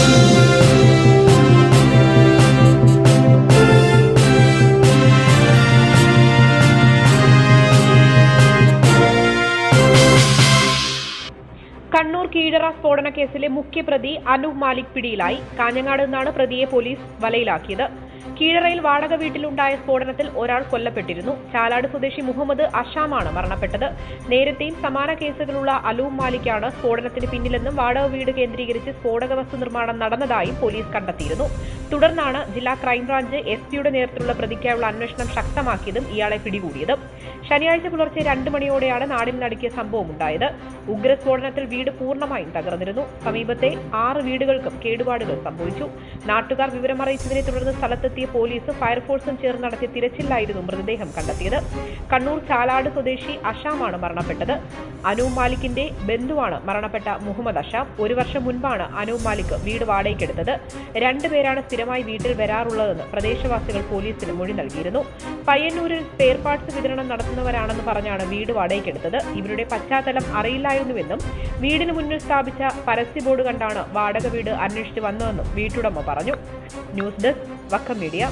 Thank you. Kannur Keezhara സ്ഫോടന കേസിലെ മുഖ്യപ്രതി അനൂപ് മാലിക് പിടിയിലായി. കാഞ്ഞങ്ങാട് നിന്നാണ് പ്രതിയെ പോലീസ് വലയിലാക്കിയത്. കീഴറയിൽ വാടക വീട്ടിലുണ്ടായ സ്ഫോടനത്തിൽ ഒരാൾ കൊല്ലപ്പെട്ടിരുന്നു. ചാലാട് സ്വദേശി മുഹമ്മദ് അഷാമാണ് മരണപ്പെട്ടത്. നേരത്തെയും സമാന കേസുകളുള്ള അലൂം മാലിക്കാണ് സ്ഫോടനത്തിന് പിന്നിലെന്നും വാടക വീട് കേന്ദ്രീകരിച്ച് സ്ഫോടക വസ്തു നിർമ്മാണം നടന്നതായും പോലീസ് കണ്ടെത്തിയിരുന്നു. തുടർന്നാണ് ജില്ലാ ക്രൈംബ്രാഞ്ച് എസ് പിയുടെ നേതൃത്വത്തിലുള്ള പ്രതിക്കായുള്ള അന്വേഷണം ശക്തമാക്കിയതും ഇയാളെ പിടികൂടിയതും. ശനിയാഴ്ച പുലർച്ചെ രണ്ട് മണിയോടെയാണ് നാടിൽ നടുക്കിയ സംഭവം ഉണ്ടായത് ഉഗ്രസ്ഫോടനത്തിൽ വീട് പൂർണമായും തകർന്നിരുന്നു. സമീപത്തെ ആറ് വീടുകൾക്കും കേടുപാടുകൾ സംഭവിച്ചു. നാട്ടുകാർ വിവരമറിയിച്ചതിനെ തുടർന്ന് സ്ഥലത്തെത്തിയ പോലീസ് ഫയർഫോഴ്സും ചേർന്ന് നടത്തിയ തിരച്ചിലായിരുന്നു മൃതദേഹം കണ്ടെത്തിയത്. കണ്ണൂർ ചാലാട് സ്വദേശി അഷാമാണ് മരണപ്പെട്ടത്. അനൂപ് മാലിക്കിന്റെ ബന്ധുവാണ് മരണപ്പെട്ട മുഹമ്മദ് അഷാം ഒരു വർഷം മുൻപാണ് അനൂപ് മാലിക് വീട് വാടകയ്ക്കെടുത്തത് രണ്ടുപേരാണ് സ്ഥിരമായി വീട്ടിൽ വരാറുള്ളതെന്ന് പ്രദേശവാസികൾ പോലീസിന് മൊഴി നൽകിയിരുന്നു. പയ്യന്നൂരിൽ സ്പെയർ പാർട്സ് വിതരണം നടത്തുന്നവരാണെന്ന് പറഞ്ഞാണ് വീട് വാടകയ്ക്കെടുത്തത് ഇവരുടെ പശ്ചാത്തലം അറിയില്ലായിരുന്നുവെന്നും വീടിന് മുന്നിൽ സ്ഥാപിച്ച പരസ്യ ബോർഡ് കണ്ടാണ് വാടക വീട് അന്വേഷിച്ച് വന്നതെന്നും വീട്ടുടമ പറഞ്ഞു. News desk Vakkom media.